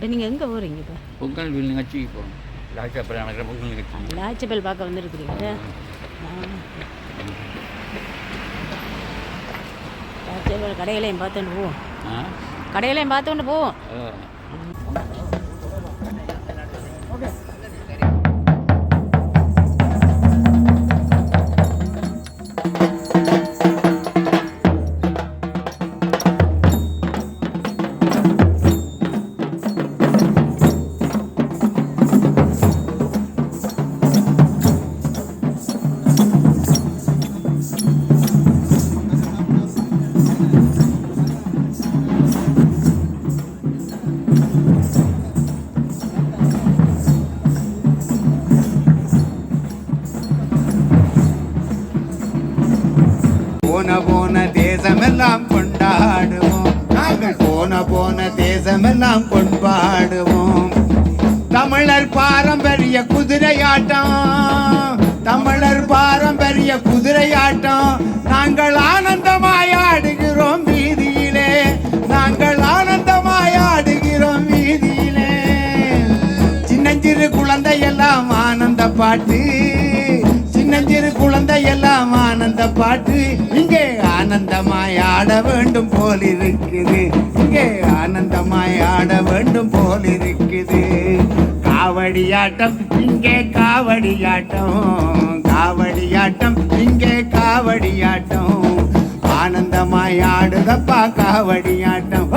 இப்போ நீங்கள் எங்கே போகிறீங்க இப்போ? பொங்கல் வில் நிகழ்ச்சிக்கு போகணும் லாட்சாப்பில் நடக்கிற பொங்கல் நிகழ்ச்சி லாச்சபல் பார்க்க வந்திருக்கிறீங்க. லாச்சபல் கடைகளையும் பார்த்துட்டு போவோம் ஆ? கடைகளையும் பார்த்துட்டு போவோம் ஆ. போன போன தேசமெல்லாம் கொண்டாடுவோம். நாங்கள் போன போன தேசமெல்லாம் கொண்டாடுவோம். தமிழர் பாரம்பரிய குதிரையாட்டம். தமிழர் பாரம்பரிய குதிரையாட்டம். நாங்கள் ஆனந்தமாய் ஆடுகிறோம் வீதியிலே. நாங்கள் ஆனந்தமாய் ஆடுகிறோம் வீதியிலே. சின்னஞ்சிறு குழந்தையெல்லாம் ஆனந்த பாட்டு. சிறு குழந்தை எல்லாம் ஆனந்த பாட்டு. இங்கே ஆனந்தமாய் ஆட வேண்டும் போல் இருக்குது. இங்கே ஆனந்தமாய் ஆட வேண்டும் போல் இருக்குது. காவடியாட்டம் இங்கே காவடியாட்டம் காவடியாட்டம் இங்கே காவடியாட்டம் ஆனந்தமாய் ஆடுதப்பா காவடியாட்டம்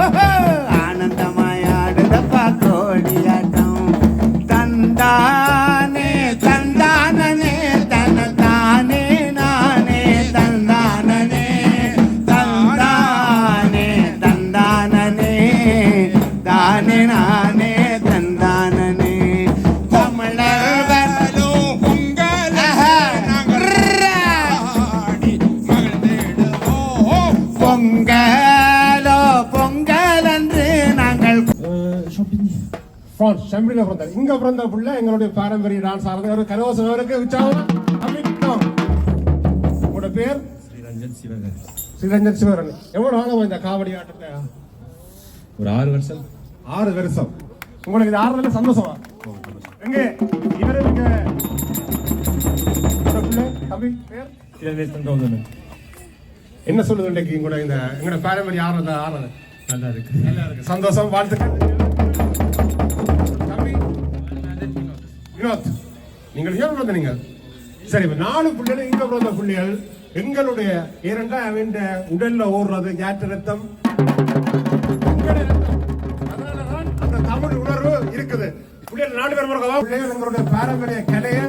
பிரான்ஸ் செம்பிளில பிறந்தார் இங்க பிறந்த புள்ள எங்களுடைய பாரம்பரிய டான்ஸ் ஆனது ஒரு கலவசம் அவருக்கு உற்சாகம். உங்களோட பேர்? ஸ்ரீரஞ்சன் சிவகர் ஸ்ரீரஞ்சன் சிவரன் எவ்வளவு நாளா இந்த காவடி ஆட்டத்தை? ஒரு ஆறு வருஷம். ஆறு வருஷம். உங்களுக்கு இது ஆறுதல சந்தோஷமா? எங்க? இவரு இங்க தம்பி பேர்? என்ன சொல்லுது இன்னைக்கு உங்களோட இந்த எங்களோட பாரம்பரிய ஆறுதல் ஆறுதல் நல்லா இருக்கு. நல்லா இருக்கு. சந்தோஷம் வாழ்த்துக்கள். நீங்கள் ஏன் நீங்கள் சரி இப்ப நாலு பிள்ளைகள் இங்க பிறந்த பிள்ளைகள் எங்களுடைய இரண்டா அவன் உடல்ல ஓடுறது ஜாட்டு ரத்தம். அந்த தமிழ் உணர்வு இருக்குது. பிள்ளைகள் நாலு பேர் பிள்ளைகள் எங்களுடைய பாரம்பரிய கலையை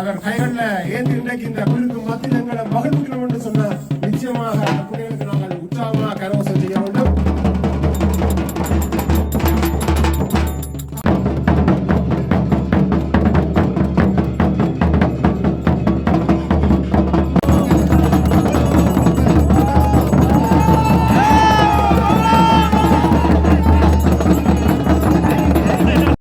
அவர் கைகள்ல ஏந்தி இன்றைக்கு இந்த குழுக்கு மத்தியில் எங்களை மகிழ்விக்கணும் என்று சொன்ன நிச்சயமாக அந்த பிள்ளைகளுக்கு நாங்கள் உற்சாகமாக கரவசம் செய்யணும்.